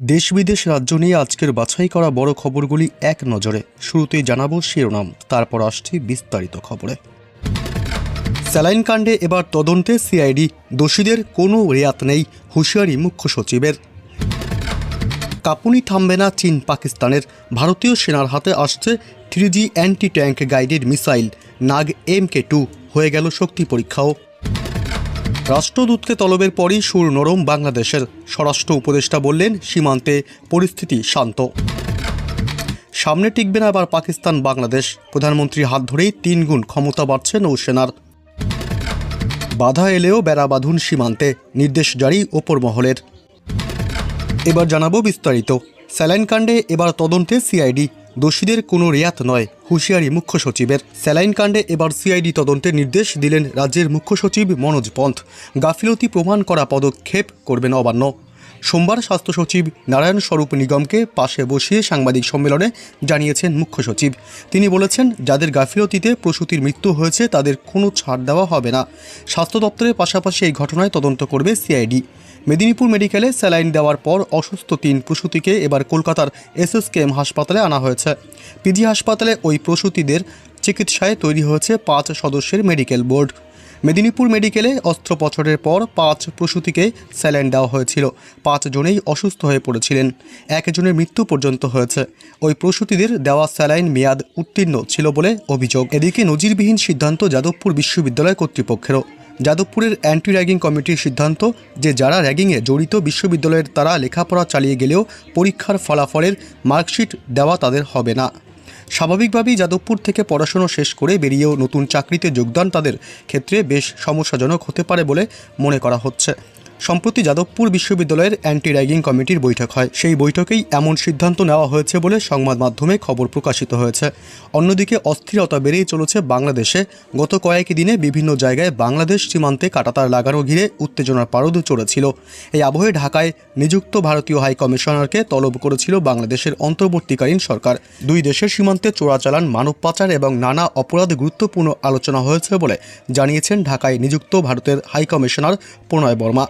দেশ বিদেশ রাজ্য নিয়ে আজকের বাছাই করা বড় খবরগুলি এক নজরে। শুরুতেই জানাব শিরোনাম, তারপর আসছি বিস্তারিত খবরে। স্যালাইন কাণ্ডে এবার তদন্তে সিআইডি, দোষীদের কোনো রেয়াত নেই, হুঁশিয়ারি মুখ্য সচিবের। কাপুনি থামবে না চীন পাকিস্তানের, ভারতীয় সেনার হাতে আসছে three G anti tank guided missile, Nag M K two, হয়ে গেল শক্তি পরীক্ষাও। রাষ্ট্রদূতকে তলবের পরই সুর নরম বাংলাদেশের স্বরাষ্ট্র উপদেষ্টা বললেন, সীমান্তে পরিস্থিতি শান্ত। সামনে টিকবে না আবার পাকিস্তান, বাংলাদেশ। প্রধানমন্ত্রীর হাত ধরেই তিন গুণ ক্ষমতা বাড়ছে নৌসেনার। বাধা এলেও বেড়া বাঁধুন সীমান্তে, নির্দেশ জারি ওপর মহলের এবার জানাব বিস্তারিত। স্যালাইন কাণ্ডে এবার তদন্তে সিআইডি দোষীদের কোনো রেয়াত নয়, হুঁশিয়ারি মুখ্য সচিবের। স্যালাইন কাণ্ডে এবার সিআইডি তদন্তের নির্দেশ দিলেন রাজ্যের মুখ্য সচিব মনোজ পন্থ। গাফিলতি প্রমাণ করা পদক্ষেপ করবেন অবান্য সোমবার স্বাস্থ্য সচিব নারায়ণ স্বরূপ নিগমকে পাশে বসিয়ে সাংবাদিক সম্মেলনে জানিয়েছেন মুখ্য সচিব। তিনি বলেছেন, যাদের গাফিলতিতে প্রসূতির মৃত্যু হয়েছে তাদের কোনো ছাড় দেওয়া হবে না। স্বাস্থ্য দপ্তরের পাশাপাশি এই ঘটনায় তদন্ত করবে সিআইডি। মেদিনীপুর মেডিকেলে স্যালাইন দেওয়ার পর অসুস্থ তিন প্রসূতিকে এবার কলকাতার এসএসকেএম হাসপাতালে আনা হয়েছে। পিজি হাসপাতালে ওই প্রসূতিদের চিকিৎসায় তৈরি হয়েছে পাঁচ সদস্যের মেডিকেল বোর্ড। মেদিনীপুর মেডিকেলে অস্ত্রোপচারের পর পাঁচ প্রসূতিকে স্যালাইন দেওয়া হয়েছিল। পাঁচ জনেই অসুস্থ হয়ে পড়েছিলেন। একজনের মৃত্যু পর্যন্ত হয়েছে। ওই প্রসূতিদের দেওয়া স্যালাইন মেয়াদ উত্তীর্ণ ছিল বলে অভিযোগ। এদিকে নজিরবিহীন সিদ্ধান্ত যাদবপুর বিশ্ববিদ্যালয় কর্তৃপক্ষেরও। যাদবপুরের অ্যান্টি র্যাগিং কমিটির সিদ্ধান্ত যে যারা র্যাগিংয়ে জড়িত বিশ্ববিদ্যালয়ের তারা লেখাপড়া চালিয়ে গেলেও পরীক্ষার ফলাফলের মার্কশিট দেওয়া তাদের হবে না। স্বাভাবিকভাবেই যাদবপুর থেকে পড়াশুনো শেষ করে বেরিয়েও নতুন চাকরিতে যোগদান তাদের ক্ষেত্রে বেশ সমস্যাজনক হতে পারে বলে মনে করা হচ্ছে। সম্প্রতি যাদবপুর বিশ্ববিদ্যালয়ের অ্যান্টি র্যাগিং কমিটির বৈঠক হয়। সেই বৈঠকেই এমন সিদ্ধান্ত নেওয়া হয়েছে বলে সংবাদ মাধ্যমে খবর প্রকাশিত হয়েছে। অন্যদিকে অস্থিরতা বেড়েই চলেছে বাংলাদেশে। গত কয়েক দিনে বিভিন্ন জায়গায় বাংলাদেশ সীমান্তে কাটাতার লাগানো ঘিরে উত্তেজনার পারদ চড়েছিল। এই আবহে ঢাকায় নিযুক্ত ভারতীয় হাই কমিশনারকে তলব করেছিল বাংলাদেশের অন্তর্বর্তীকালীন সরকার। দুই দেশের সীমান্তে চোরাচালান, মানব পাচার এবং নানা অপরাধ গুরুত্বপূর্ণ আলোচনা হয়েছে বলে জানিয়েছেন ঢাকায় নিযুক্ত ভারতের হাই কমিশনার প্রণয় বর্মা।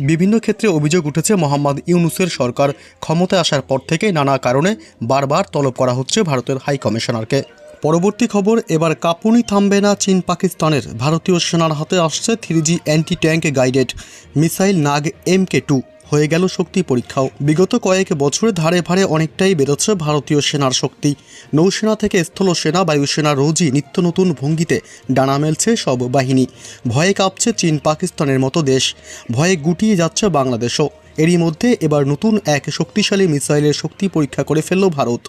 বিভিন্ন ক্ষেত্রে অভিযোগ উঠেছে মোহাম্মদ ইউনুসের সরকার ক্ষমতায় আসার পর থেকে নানা কারণে বারবার তলব করা হচ্ছে ভারতের হাই কমিশনারকে। পরবর্তী খবর, এবার কাপুনি থামবে না চীন পাকিস্তানের। ভারতীয় সেনার হাতে আসছে three G anti tank guided. Missile Nag M K two. হয়ে গেল শক্তি পরীক্ষাও। বিগত কয়েক বছরে ধারে ভারে অনেকটাই বেরোচ্ছে ভারতীয় সেনার শক্তি। নৌসেনা থেকে স্থল সেনা বায়ুসেনা রোজই নিত্য নতুন ভঙ্গিতে ডানা মেলছে সব বাহিনী। ভয়ে কাঁপছে চীন পাকিস্তানের মতো দেশ। ভয়ে গুটিয়ে যাচ্ছে বাংলাদেশও। এরই মধ্যে এবার নতুন এক শক্তিশালী মিসাইলের শক্তি পরীক্ষা করে ফেলল ভারত।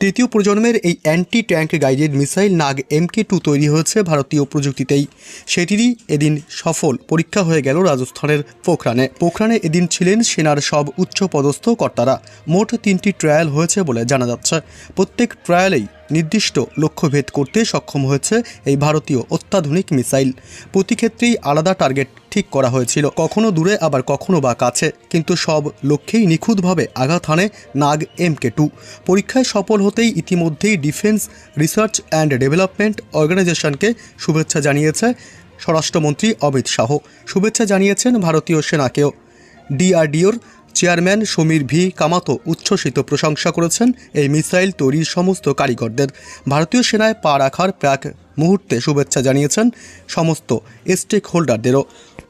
তৃতীয় প্রজন্মের এই anti tank guided missile Nag MK two তৈরি হয়েছে ভারতীয় প্রযুক্তিতেই। সেটিরই এদিন সফল পরীক্ষা হয়ে গেল রাজস্থানের পোখরানে। পোখরানে এদিন ছিলেন সেনার সব উচ্চপদস্থ কর্তারা। মোট তিনটি ট্রায়াল হয়েছে বলে জানা যাচ্ছে। প্রত্যেক ট্রায়ালেই নির্দিষ্ট লক্ষ্যভেদ করতে সক্ষম হয়েছে এই ভারতীয় অত্যাধুনিক মিসাইল। প্রতি ক্ষেত্রেই আলাদা টার্গেট ঠিক করা হয়েছিল। কখনো দূরে, আবার কখনো বা কাছে। কিন্তু সব লক্ষ্যেই নিখুঁতভাবে আঘাত হানে নাগ এম কে টু। পরীক্ষায় সফল হতেই ইতিমধ্যেই ডিফেন্স, রিসার্চ অ্যান্ড ডেভেলপমেন্ট অর্গানাইজেশনকে শুভেচ্ছা জানিয়েছে স্বরাষ্ট্রমন্ত্রী অমিত শাহ। শুভেচ্ছা জানিয়েছেন ভারতীয় সেনাকেও। ডিআরডিওর চেয়ারম্যান সমীর ভি. কামাতো উচ্ছ্বসিত প্রশংসা করেছেন এই মিসাইল তৈরির সমস্ত কারিগরদের। ভারতীয় সেনায় পা রাখার প্রাক মুহূর্তে শুভেচ্ছা জানিয়েছেন সমস্ত স্টেক হোল্ডারদেরও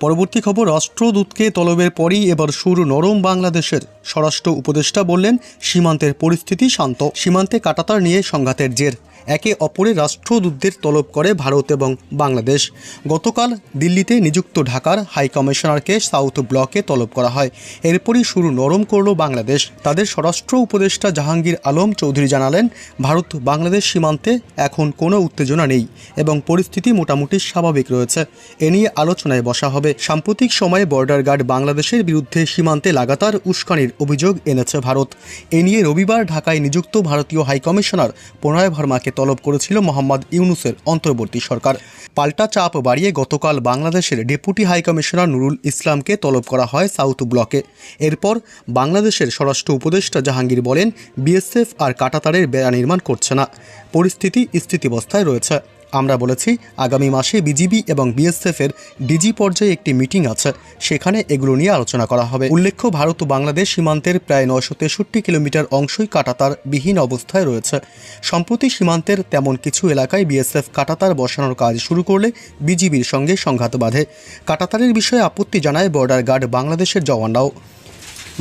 পরবর্তী খবর, রাষ্ট্রদূতকে তলবের পরই এবার সুর নরম বাংলাদেশের স্বরাষ্ট্র উপদেষ্টা বললেন, সীমান্তের পরিস্থিতি শান্ত। সীমান্তে কাটাতার নিয়ে সংঘাতের জের। একে অপরের রাষ্ট্রদূতদের তলব করে ভারত এবং বাংলাদেশ। গতকাল দিল্লিতে নিযুক্ত ঢাকার হাই কমিশনারকে সাউথ ব্লকে তলব করা হয়। এরপরই শুরু নরম করল বাংলাদেশ। তাদের স্বরাষ্ট্র উপদেষ্টা জাহাঙ্গীর আলম চৌধুরী জানালেন, ভারত বাংলাদেশ সীমান্তে এখন কোনো উত্তেজনা নেই এবং পরিস্থিতি মোটামুটি স্বাভাবিক রয়েছে। এ নিয়ে আলোচনায় বসা হবে। সাম্প্রতিক সময়ে বর্ডার গার্ড বাংলাদেশের বিরুদ্ধে সীমান্তে লাগাতার উস্কানির অভিযোগ এনেছে ভারত। এ নিয়ে রবিবার ঢাকায় নিযুক্ত ভারতীয় হাইকমিশনার প্রণয় ভার্মাকে তলব করেছিল মোহাম্মদ ইউনুসের অন্তর্বর্তী সরকার। পাল্টা চাপ বাড়িয়ে গতকাল বাংলাদেশের ডেপুটি হাইকমিশনার নুরুল ইসলামকে তলব করা হয় সাউথ ব্লকে। এরপর বাংলাদেশের স্বরাষ্ট্র উপদেষ্টা জাহাঙ্গীর বলেন, বিএসএফ আর কাটাতারের বেড়া নির্মাণ করছে না। পরিস্থিতি স্থিতিবস্থায় রয়েছে। আমরা বলেছি, আগামী মাসে বিজিবি এবং বিএসএফ এর ডিজি পর্যায়ে একটি মিটিং আছে। সেখানে এগুলো নিয়ে আলোচনা করা হবে। উল্লেখ্য, ভারত ও বাংলাদেশ সীমান্তের প্রায় নয়শো তেষট্টি কিলোমিটার অংশই কাটাতার বিহীন অবস্থায় রয়েছে। সম্প্রতি সীমান্তের তেমন কিছু এলাকায় বিএসএফ কাটাতার বসানোর কাজ শুরু করলে বিজিবির সঙ্গে সংঘাত বাধে। কাটাতারের বিষয়ে আপত্তি জানায় বর্ডার গার্ড বাংলাদেশের জওয়ানরাও।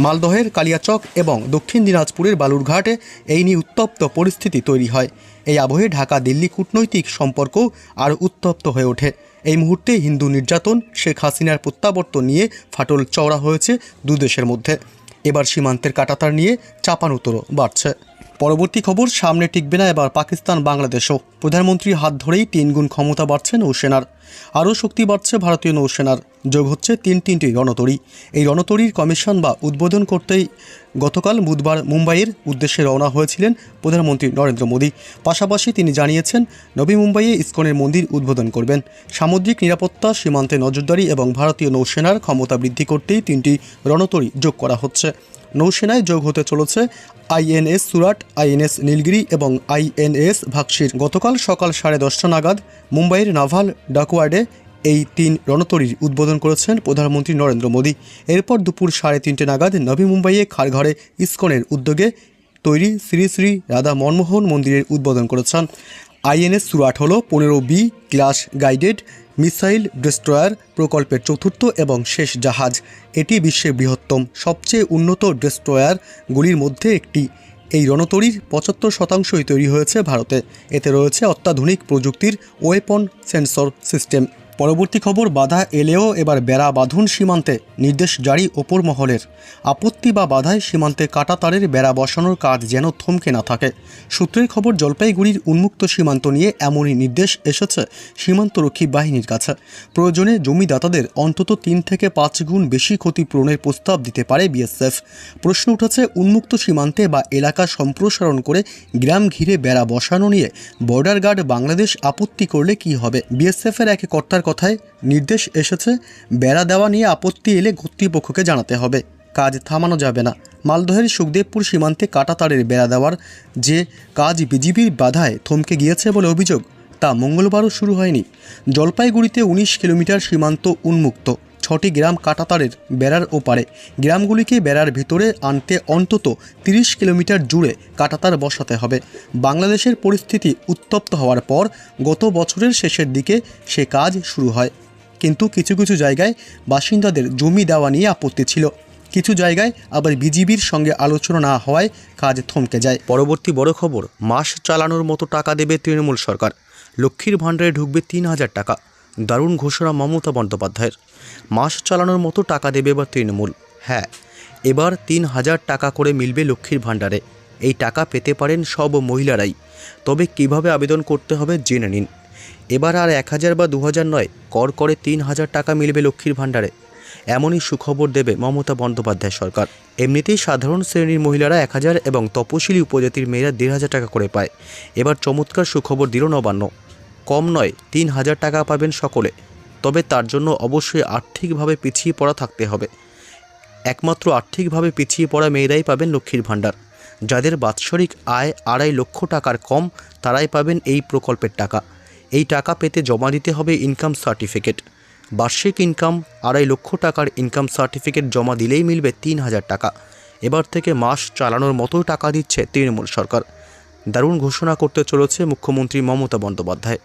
মালদহের কালিয়াচক এবং দক্ষিণ দিনাজপুরের বালুরঘাটে এই নিয়ে উত্তপ্ত পরিস্থিতি তৈরি হয়। এই আবহে ঢাকা দিল্লি কূটনৈতিক সম্পর্ক আরও উত্তপ্ত হয়ে ওঠে। এই মুহূর্তে হিন্দু নির্যাতন, শেখ হাসিনার প্রত্যাবর্তন নিয়ে ফাটল চওড়া হয়েছে দুদেশের মধ্যে। এবার সীমান্তের কাটাতার নিয়ে চাপানুতরও বাড়ছে। পরবর্তী খবর সামনে টিকবে না এবার পাকিস্তান বাংলাদেশও প্রধানমন্ত্রীর হাত ধরেই তিনগুণ ক্ষমতা বাড়ছে নৌসেনার। আরও শক্তি বাড়ছে ভারতীয় নৌসেনার। যোগ হচ্ছে তিন তিনটি রণতরী। এই রণতরীর কমিশন বা উদ্বোধন করতেই গতকাল বুধবার মুম্বাইয়ের উদ্দেশ্যে রওনা হয়েছিলেন প্রধানমন্ত্রী নরেন্দ্র মোদী। পাশাপাশি তিনি জানিয়েছেন, নবী মুম্বাইয়ে ইস্কনের মন্দির উদ্বোধন করবেন। সামুদ্রিক নিরাপত্তা সীমান্তে নজরদারি এবং ভারতীয় নৌসেনার ক্ষমতা বৃদ্ধি করতেই তিনটি রণতরী যোগ করা হচ্ছে। নৌসেনায় যোগ হতে চলেছে আইএনএস সুরাট, আইএনএস নীলগিরি এবং আইএনএস ভাক্সির গতকাল সকাল সাড়ে দশটা নাগাদ মুম্বাইয়ের নাভাল ডাকওয়ার্ডে এই তিন রণতরীর উদ্বোধন করেছেন প্রধানমন্ত্রী নরেন্দ্র মোদী। এরপর দুপুর সাড়ে তিনটে নাগাদ নবী মুম্বাইয়ে খারঘরে ইসকনের উদ্যোগে তৈরি শ্রী শ্রী রাধা মনমোহন মন্দিরের উদ্বোধন করেছেন। আইএনএস সুরাট হল পনেরো B class guided missile destroyer প্রকল্পের চতুর্থ এবং শেষ জাহাজ। এটি বিশ্বের বৃহত্তম, সবচেয়ে উন্নত ডিস্ট্রয়ারগুলির মধ্যে একটি। এই রণতরীর পঁচাত্তর শতাংশই তৈরি হয়েছে ভারতে। এতে রয়েছে অত্যাধুনিক প্রযুক্তির ওয়েপন সেন্সর সিস্টেম। পরবর্তী খবর, বাধা এলেও এবার বেড়া বাঁধুন সীমান্তে নির্দেশ জারি ওপর মহলের। আপত্তি বা বাধায় সীমান্তে কাটাতারের বেড়া বসানোর কাজ যেন থমকে না থাকে। সূত্রের খবর, জলপাইগুড়ির উন্মুক্ত সীমান্ত নিয়ে এমনই নির্দেশ এসেছে সীমান্তরক্ষী বাহিনীর কাছে। প্রয়োজনে জমিদাতাদের অন্তত তিন থেকে পাঁচ গুণ বেশি ক্ষতিপূরণের প্রস্তাব দিতে পারে বিএসএফ। প্রশ্ন উঠেছে, উন্মুক্ত সীমান্তে বা এলাকা সম্প্রসারণ করে গ্রাম ঘিরে বেড়া বসানো নিয়ে বর্ডার গার্ড বাংলাদেশ আপত্তি করলে কি হবে? বিএসএফের এক কর্তার কথায় নির্দেশ এসেছে, বেড়া দেওয়া নিয়ে আপত্তি এলে কর্তৃপক্ষকে জানাতে হবে। কাজ থামানো যাবে না। মালদহের সুখদেবপুর সীমান্তে কাটাতারের বেড়া দেওয়ার যে কাজ বিজিবির বাধায় থমকে গিয়েছে বলে অভিযোগ, তা মঙ্গলবারও শুরু হয়নি। জলপাইগুড়িতে উনিশ কিলোমিটার সীমান্ত উন্মুক্ত। ছটি গ্রাম কাটাতারের বেড়ার ওপারে। গ্রামগুলিকে বেড়ার ভিতরে আনতে অন্তত তিরিশ কিলোমিটার জুড়ে কাটাতার বসাতে হবে। বাংলাদেশের পরিস্থিতি উত্তপ্ত হওয়ার পর গত বছরের শেষের দিকে সে কাজ শুরু হয়। কিন্তু কিছু কিছু জায়গায় বাসিন্দাদের জমি দেওয়া নিয়ে আপত্তি ছিল। কিছু জায়গায় আবার বিজিবির সঙ্গে আলোচনা না হওয়ায় কাজ থমকে যায়। পরবর্তী বড় খবর, মাস চালানোর মতো টাকা দেবে তৃণমূল সরকার। লক্ষ্মীর ভাণ্ডারে ঢুকবে তিন হাজার টাকা। দারুণ ঘোষণা মমতা বন্দ্যোপাধ্যায়ের। মাস চালানোর মতো টাকা দেবে এবার তৃণমূল। হ্যাঁ এবার তিন হাজার টাকা করে মিলবে লক্ষ্মীর ভাণ্ডারে। এই টাকা পেতে পারেন সব মহিলারাই। তবে কীভাবে আবেদন করতে হবে জেনে নিন। এবার আর এক হাজার বা দু হাজার নয়, কর করে তিন হাজার টাকা মিলবে লক্ষ্মীর ভাণ্ডারে। এমনই সুখবর দেবে মমতা বন্দ্যোপাধ্যায় সরকার। এমনিতেই সাধারণ শ্রেণির মহিলারা এক হাজার এবং তপশিলি উপজাতির মেয়েরা দেড় হাজার টাকা করে পায়। এবার চমৎকার সুখবর দিল নবান্ন। কম নয়, তিন হাজার টাকা পাবেন সকলে। তবে তার জন্য অবশ্যই আর্থিকভাবে পিছিয়ে পড়া থাকতে হবে। একমাত্র আর্থিকভাবে পিছিয়ে পড়া মেয়েরাই পাবেন লক্ষ্মীর ভাণ্ডার। যাদের বাৎসরিক আয় আড়াই লক্ষ টাকার কম, তারাই পাবেন এই প্রকল্পের টাকা। এই টাকা পেতে জমা দিতে হবে ইনকাম সার্টিফিকেট। বার্ষিক ইনকাম আড়াই লক্ষ টাকার ইনকাম সার্টিফিকেট জমা দিলেই মিলবে তিন হাজার টাকা। এবার থেকে মাস চালানোর মতো টাকা দিচ্ছে তৃণমূল সরকার। দারুণ ঘোষণা করতে চলেছে মুখ্যমন্ত্রী মমতা বন্দ্যোপাধ্যায়।